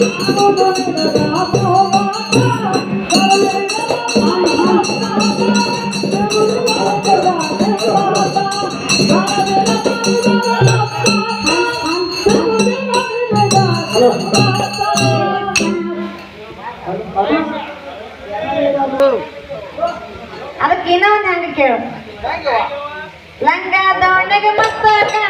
ಅದಕ್ಕೆ ಇನ್ನೊಂದು ಹಂಗೆ ಕೇಳು ಲಂಗ ದೊಣ್ಣೆಗೆ ಮಸ್ತಾಗ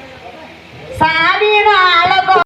சாமியோட அழகும்